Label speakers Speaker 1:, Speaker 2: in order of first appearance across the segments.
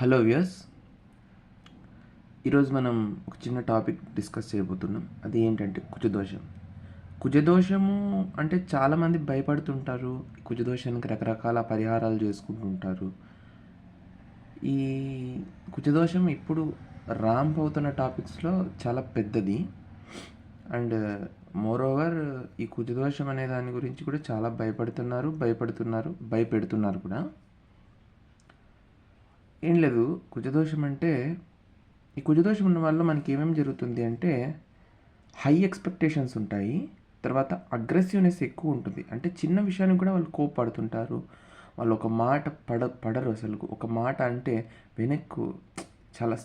Speaker 1: Hello viewers ఈరోజు మనం ఒక చిన్న టాపిక్ డిస్కస్ చేయబోతున్నాం. అది ఏంటంటే కుజదోషం. కుజదోషము అంటే చాలామంది భయపడుతుంటారు కుజదోషానికి రకరకాల పరిహారాలు చేసుకుంటుంటారు. ఈ కుజదోషం ఇప్పుడు ర్యాంప్ అవుతున్న టాపిక్స్లో చాలా పెద్దది. అండ్ మోరోవర్ ఈ కుజదోషం అనే దాని గురించి కూడా చాలా భయపడుతున్నారు భయపడుతున్నారు భయపెడుతున్నారు కూడా. ఏం లేదు. కుజదోషం అంటే ఈ కుజదోషం ఉన్న వల్ల మనకి ఏమేమి జరుగుతుంది అంటే హై ఎక్స్పెక్టేషన్స్ ఉంటాయి. తర్వాత అగ్రెసివ్నెస్ ఎక్కువ ఉంటుంది అంటే చిన్న విషయానికి కూడా వాళ్ళు కోపడుతుంటారు వాళ్ళు ఒక మాట పడ పడరు అసలు. ఒక మాట అంటే వెనక్కు చాలా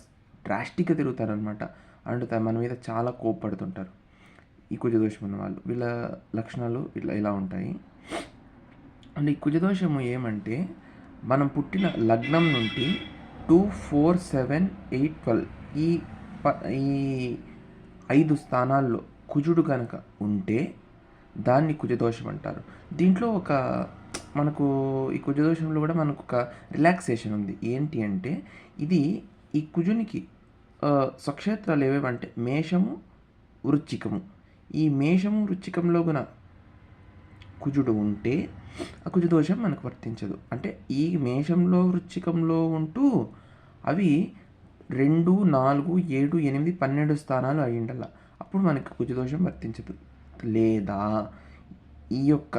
Speaker 1: డ్రాస్టిక్గా తిరుగుతారు అనమాట అండ్ మన మీద చాలా కోపడుతుంటారు ఈ కుజదోషం ఉన్న వాళ్ళు వీళ్ళ లక్షణాలు ఇలా ఇలా ఉంటాయి. అండ్ ఈ కుజదోషము ఏమంటే మనం పుట్టిన లగ్నం నుండి two four seven eight twelve ఈ ప ఈ ఐదు స్థానాల్లో కుజుడు కనుక ఉంటే దాన్ని కుజదోషం అంటారు. దీంట్లో ఒక మనకు ఈ కుజదోషంలో కూడా మనకు ఒక రిలాక్సేషన్ ఉంది. ఏంటి అంటే ఇది ఈ కుజునికి స్వక్షేత్రాలు ఏవేవంటే మేషము వృచ్చికము. ఈ మేషము వృచ్చికంలో కూడా కుజుడు ఉంటే ఆ కుజదోషం మనకు వర్తించదు. అంటే ఈ మేషంలో వృచ్చికంలో ఉంటూ అవి రెండు నాలుగు ఏడు ఎనిమిది పన్నెండు స్థానాలు అయ్యిండల్ల అప్పుడు మనకి కుజదోషం వర్తించదు. లేదా ఈ యొక్క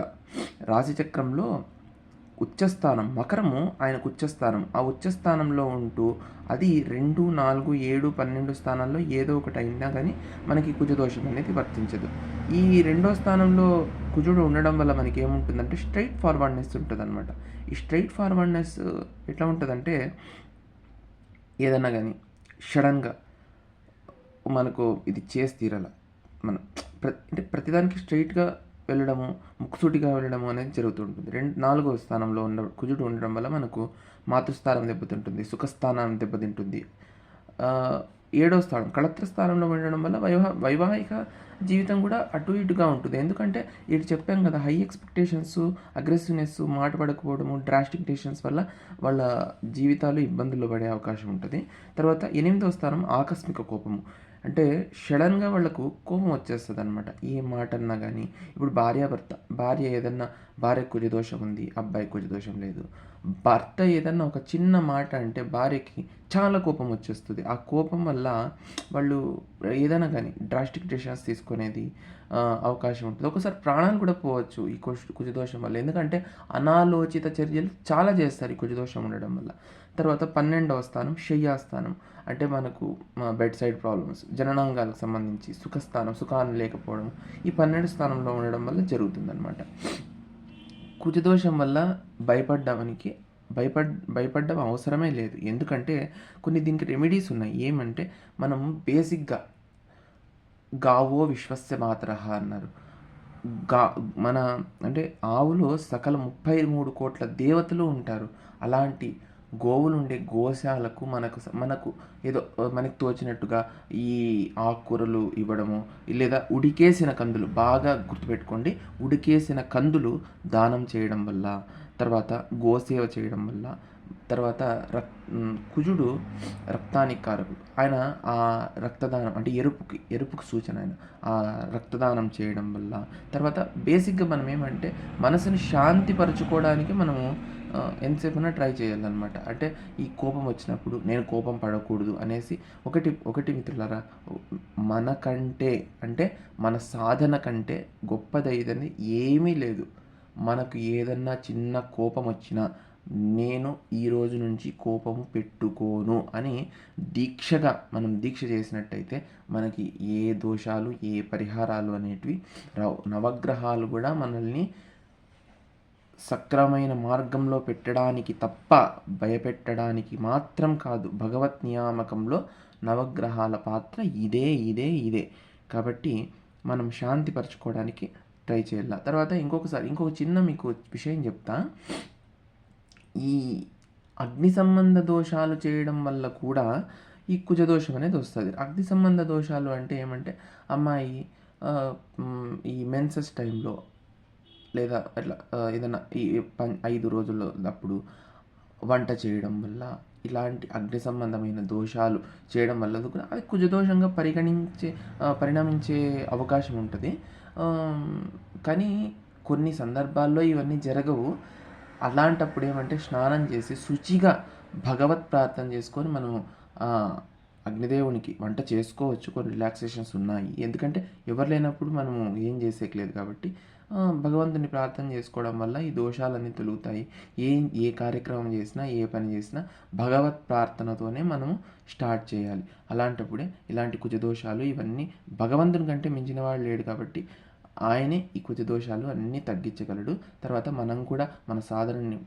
Speaker 1: రాశిచక్రంలో ఉచ్చస్థానం మకరము ఆయనకు ఉచ్చస్థానం. ఆ ఉచ్చస్థానంలో ఉంటూ అది రెండు నాలుగు ఏడు పన్నెండు స్థానాల్లో ఏదో ఒకటి అయినా కానీ మనకి కుజదోషం అనేది వర్తించదు. ఈ రెండో స్థానంలో కుజుడు ఉండడం వల్ల మనకి ఏముంటుందంటే స్ట్రైట్ ఫార్వర్డ్నెస్ ఉంటుంది అనమాట ఈ స్ట్రైట్ ఫార్వర్డ్నెస్ ఎట్లా ఉంటుందంటే ఏదన్నా కానీ సడన్గా మనకు ఇది చేసి తీరాల. మనం ప్ర అంటే ప్రతిదానికి స్ట్రైట్గా వెళ్ళడము ముక్కుసూటిగా వెళ్ళడము అనేది జరుగుతుంటుంది. రెండు నాలుగో స్థానంలో ఉన్న కుజుడు ఉండడం వల్ల మనకు మాతృస్థానం దెబ్బతింటుంది సుఖస్థానం దెబ్బతింటుంది. ఏడో స్థానం. కళత్ర స్థానంలో ఉండడం వల్ల వైవా వైవాహిక జీవితం కూడా అటు ఇటుగా ఉంటుంది. ఎందుకంటే ఇటు చెప్పాం కదా హై ఎక్స్పెక్టేషన్స్ అగ్రెసివ్నెస్ మాట పడకపోవడము డ్రాస్టిక్ డెసిషన్స్ వల్ల వాళ్ళ జీవితాలు ఇబ్బందులు పడే అవకాశం ఉంటుంది. తర్వాత ఎనిమిదవ స్థానం ఆకస్మిక కోపము. అంటే సడన్గా వాళ్ళకు కోపం వచ్చేస్తుంది అనమాట ఏ మాట అన్నా కానీ ఇప్పుడు భార్యాభర్త భార్య ఏదన్నా భార్య కుజదోషం ఉంది అబ్బాయి కుజదోషం లేదు. భర్త ఏదన్నా ఒక చిన్న మాట అంటే భార్యకి చాలా కోపం వచ్చేస్తుంది. ఆ కోపం వల్ల వాళ్ళు ఏదైనా కానీ డ్రాస్టిక్ డెసిషన్స్ తీసుకునేది అవకాశం ఉంటుంది. ఒకసారి ప్రాణాలు కూడా పోవచ్చు ఈ కుజదోషం వల్ల. ఎందుకంటే అనాలోచిత చర్యలు చాలా చేస్తారు ఈ కుజదోషం ఉండడం వల్ల. తర్వాత పన్నెండవ స్థానం శయ్యాస్థానం అంటే మనకు బెడ్ సైడ్ ప్రాబ్లమ్స్. జననాంగాలకు సంబంధించి సుఖస్థానం సుఖాన్ని లేకపోవడం. ఈ పన్నెండు స్థానంలో ఉండడం వల్ల జరుగుతుందన్నమాట. కుజదోషం వల్ల భయపడ్డానికి భయపడ్ భయపడడం అవసరమే లేదు. ఎందుకంటే కొన్ని దీనికి రెమెడీస్ ఉన్నాయి. ఏమంటే మనం బేసిక్గా గావో విశ్వస్య మాత్ర అన్నారు. గా మన అంటే ఆవులో సకల ముప్పై మూడు కోట్ల దేవతలు ఉంటారు. అలాంటి గోవులు ఉండే గోశాలకు మనకు మనకు ఏదో మనకు తోచినట్టుగా ఈ ఆకుకూరలు ఇవ్వడము లేదా ఉడికేసిన కందులు బాగా గుర్తుపెట్టుకోండి. ఉడికేసిన కందులు దానం చేయడం వల్ల తర్వాత గోసేవ చేయడం వల్ల తర్వాత రక్ కుజుడు రక్తానికి కారకుడు ఆయన ఆ రక్తదానం అంటే ఎరుపుకి ఎరుపుకి సూచన ఆయన. ఆ రక్తదానం చేయడం వల్ల. తర్వాత బేసిక్గా మనం ఏమంటే మనసుని శాంతిపరచుకోవడానికి మనము ఎంతసేపునా ట్రై చేయాలన్నమాట. అంటే ఈ కోపం వచ్చినప్పుడు నేను కోపం పడకూడదు అనేసి ఒకటి ఒకటి మిత్రులరా మనకంటే అంటే మన సాధన కంటే గొప్పదైదని ఏమీ లేదు. మనకు ఏదన్నా చిన్న కోపం వచ్చినా నేను ఈ రోజు నుంచి కోపము పెట్టుకోను అని దీక్షగా మనం దీక్ష చేసినట్టయితే మనకి ఏ దోషాలు ఏ పరిహారాలు అనేటివి రావు. నవగ్రహాలు కూడా మనల్ని సక్రమైన మార్గంలో పెట్టడానికి తప్ప భయపెట్టడానికి మాత్రం కాదు. భగవత్ నియామకంలో నవగ్రహాల పాత్ర ఇదే ఇదే ఇదే. కాబట్టి మనం శాంతిపరచుకోవడానికి ట్రై చేయాల. తర్వాత ఇంకొకసారి ఇంకొక చిన్న మీకు విషయం చెప్తా. ఈ అగ్ని సంబంధ దోషాలు చేయడం వల్ల కూడా ఈ కుజదోషం అనేది వస్తుంది. అగ్ని సంబంధ దోషాలు అంటే ఏమంటే అమ్మాయి ఈ మెన్సెస్ టైంలో లేదా అట్లా ఏదైనా ఈ పన్ ఐదు రోజుల్లో అప్పుడు వంట చేయడం వల్ల ఇలాంటి అగ్ని సంబంధమైన దోషాలు చేయడం వల్ల కూడా అది కుజదోషంగా పరిగణించే పరిణమించే అవకాశం ఉంటుంది. కానీ కొన్ని సందర్భాల్లో ఇవన్నీ జరగవు. అలాంటప్పుడు ఏమంటే స్నానం చేసి శుచిగా భగవత్ ప్రార్థన చేసుకొని మనము అగ్నిదేవునికి వంట చేసుకోవచ్చు కొన్ని రిలాక్సేషన్స్ ఉన్నాయి. ఎందుకంటే ఎవరు లేనప్పుడు మనము ఏం చేసేయలేదు కాబట్టి భగవంతుని ప్రార్థన చేసుకోవడం వల్ల ఈ దోషాలన్నీ తొలుగుతాయి. ఏ ఏ కార్యక్రమం చేసినా ఏ పని చేసినా భగవత్ ప్రార్థనతోనే మనము స్టార్ట్ చేయాలి. అలాంటప్పుడే ఇలాంటి కుజదోషాలు ఇవన్నీ భగవంతుని కంటే మించిన వాడు లేడు కాబట్టి ఆయనే ఈ కుజదోషాలు అన్నీ తగ్గించగలడు. తర్వాత మనం కూడా మన సాధనని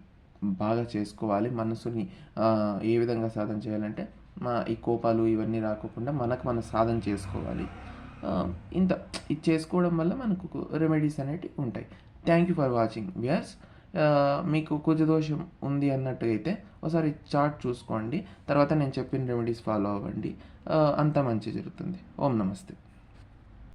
Speaker 1: బాగా చేసుకోవాలి. మనసుని ఏ విధంగా సాధన చేయాలంటే మా ఈ కోపాలు ఇవన్నీ రాకోకుండా మనకు మనం సాధన చేసుకోవాలి. ఇంత ఇది చేసుకోవడం వల్ల మనకు రెమెడీస్ అనేటివి ఉంటాయి. థ్యాంక్ యూ ఫర్ వాచింగ్ వ్యాస్ మీకు కుజదోషం ఉంది అన్నట్టు అయితే ఒకసారి చార్ట్ చూసుకోండి. తర్వాత నేను చెప్పిన రెమెడీస్ ఫాలో అవ్వండి. అంత అంతా మంచి జరుగుతుంది. ఓం నమస్తే.